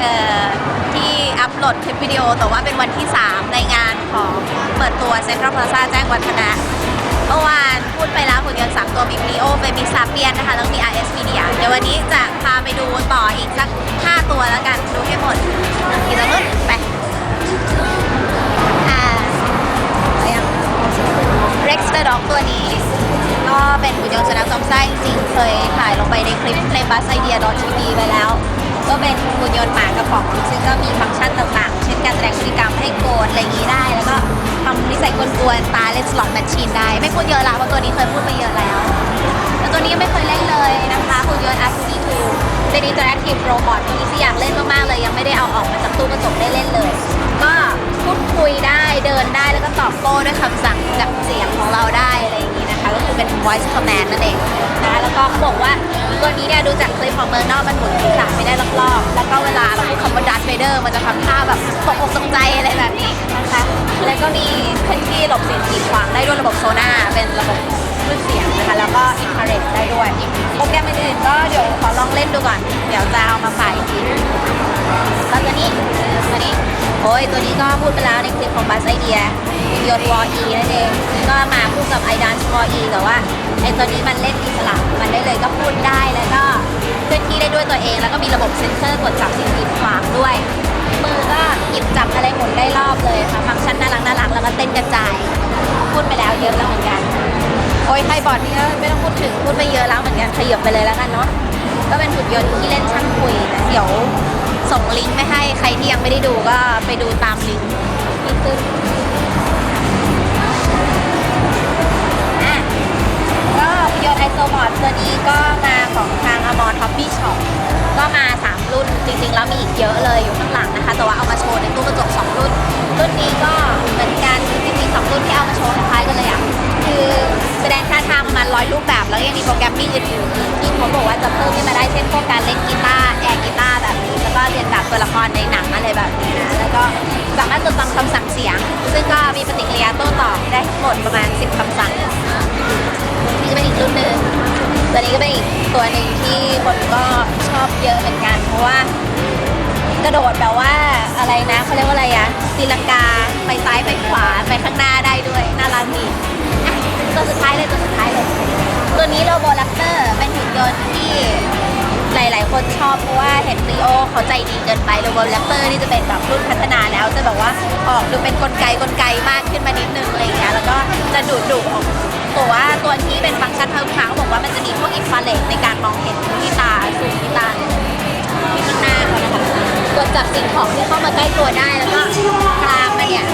เอ่อที่อัพโหลดคลิปวิดีโอ แต่ว่าเป็นวันที่ 3 ในงานของเปิดตัวเซ็นทรัลพลาซาแจ้งวัฒนะเมื่อวานพูดไปแล้วหุ่นยนต์สามตัวมี Clio เป็นมีซาเปียนนะคะ แล้วก็มี RS Media เดี๋ยววันนี้จะพาไปดูต่ออีกสัก 5 ตัวแล้วกันดูให้หมดกี่ตัวนู้นไปอ่าเอายัง Rex the Dog ตัวนี้ ก็เป็นหุ่นยนต์สุนัขจอมไส้จริงๆเคยถ่ายลงไปในคลิปในบัสไอเดียดอทีวีไปแล้ว ก็เป็นหุ่นยนต์หมากระป๋อง ซึ่งก็มีฟังก์ชันต่างๆ เช่นการแสดงพฤติกรรมให้โกรธอะไรอย่างนี้ได้ แล้วก็ทำนิสัยกวนๆตาเล่นสล็อตแมชชีนได้ ไม่พูดเยอะละเพราะตัวนี้เคยพูดไปเยอะแล้ว แล้วตัวนี้ยังไม่เคยเล่นเลยนะคะหุ่นยนต์ R2D2 เป็น Interactive Robot ที่ที่อยากเล่นมากๆเลย ยังไม่ได้เอาออกมาจากตู้กระจกได้เล่นเลย ก็พูดคุยได้เดินได้แล้วก็ตอบโต้ด้วยคำสั่งจากเสียงของเราได้อะไรอย่างนี้นะคะก็คือเป็น voice command นั่นเอง นะ แล้วก็เขาบอกว่าตัวนี้เนี่ยดูจากคลิปของเมืองนอกมันหมุนศีรษะไม่ได้รอบๆแล้วก็เวลาเราพูดคำว่า Darth Vader มันจะทำท่าแบบตกอกตกใจอะไรแบบนี้นะคะแล้วก็มีพื้นที่หลบเสียงกีดขวางได้ด้วยระบบโซน่าเป็นระบบคลื่นเสียงนะคะแล้วก็อินฟราเรดได้ด้วยโปรแกรมอื่นๆก็เดี๋ยวขอลองเล่นดูก่อน เดี๋ยวจะเอามาฝากอีกทีแล้วตัวนี้ตัวนี้ โอ้ยตัวนี้ก็พูดไปแล้วในคลิปของบัสไอเดียยนวออีนั่นเองก็มาคู่กับไอดานวออีแต่ว่าไอตัวนี้มันเล่นอิสระมันได้เลยก็พูดได้แล้วก็เคลื่อนที่ได้ด้วยตัวเอง แล้วก็มีระบบเซ็นเซอร์ตรวจจับสิ่งกีดขวางด้วยมือก็หยิบจับอะไรหมุนได้รอบเลยค่ะฟังก์ชันน่ารักน่ารักแล้วก็เต้นกระจ ยไทยบอร์ดนี่ก็ไม่ต้องพูดถึงพูดไปเยอะแล้วเหมือนกันขยับไปเลยแล้วกันเนาะก็เป็นหุ่นยนต์ที่เล่นช่างคุยนะเดี๋ยวส่งลิงก์ไปให้ใครที่ยังไม่ได้ดูก็ไปดูตามลิงก์ที่ขึ้นอะก็หุ่นยนต์ไอโซบอร์ดตัวนี้ก็มาของทางอมอท็อปปี้ช็อปก็มา 3 รุ่นจริงๆ แล้วมีอีกเยอะเลยอยู่ข้างหลังนะคะ แต่ว่าเอามา อยรูปแบบ แล้วยังมีโปรแกรมมิ่งอื่นๆที่เขาบอกว่าจะเพิ่มขึ้นมาได้เช่นพวกการเล่นกีตาร์แอร์กีตาร์แบบนี้แล้วก็เรียนแบบตัวละครในหนังอะไรแบบนี้นะแล้วก็สามารถจดจำคำสั่งเสียง ซึ่งก็มีปฏิกิริยาโต้ตอบได้ทั้งหมดประมาณ 10คำสั่งนี่ก็เป็นอีกรุ่นหนึ่งตัวนี้ก็เป็นอีกตัวหนึ่งที่คนก็ชอบเยอะเหมือนกัน เพราะว่ากระโดดแบบว่าอะไรนะเขาเรียกว่าอะไรอะตีลังกาไปซ้ายไปขวาไปข้างหน้าได้ด้วยน่ารักดีตัวสุดท้ายเลยตัวสุดท้ายเลยตัว นี้โรโบลักเตอร์ เป็นหุ่นยนต์ที่หลาย ๆ คนชอบเพราะว่าเห็นรีโอเขาใจดีเกินไปโรโบลักเตอร์นี่จะเป็นแบบรุ่นพัฒนาแล้ว จะแบบว่าออกดูเป็นกลไกกลไกมากขึ้นมานิดนึงอะไรอย่างเงี้ยแล้วก็จะดุดุออกตัวว่าตัวที่เป็นฟังก์ชันเพิ่มค้างบอกว่ามันจะมีพวกอินฟราเรดในการมองเห็นที่ตาสูงที่ตาที่ข้างหน้าเขานะคะตรวจจับสิ่งของที่เข้ามาใกล้ตัวได้แล้วก็กรามมันเนี่ย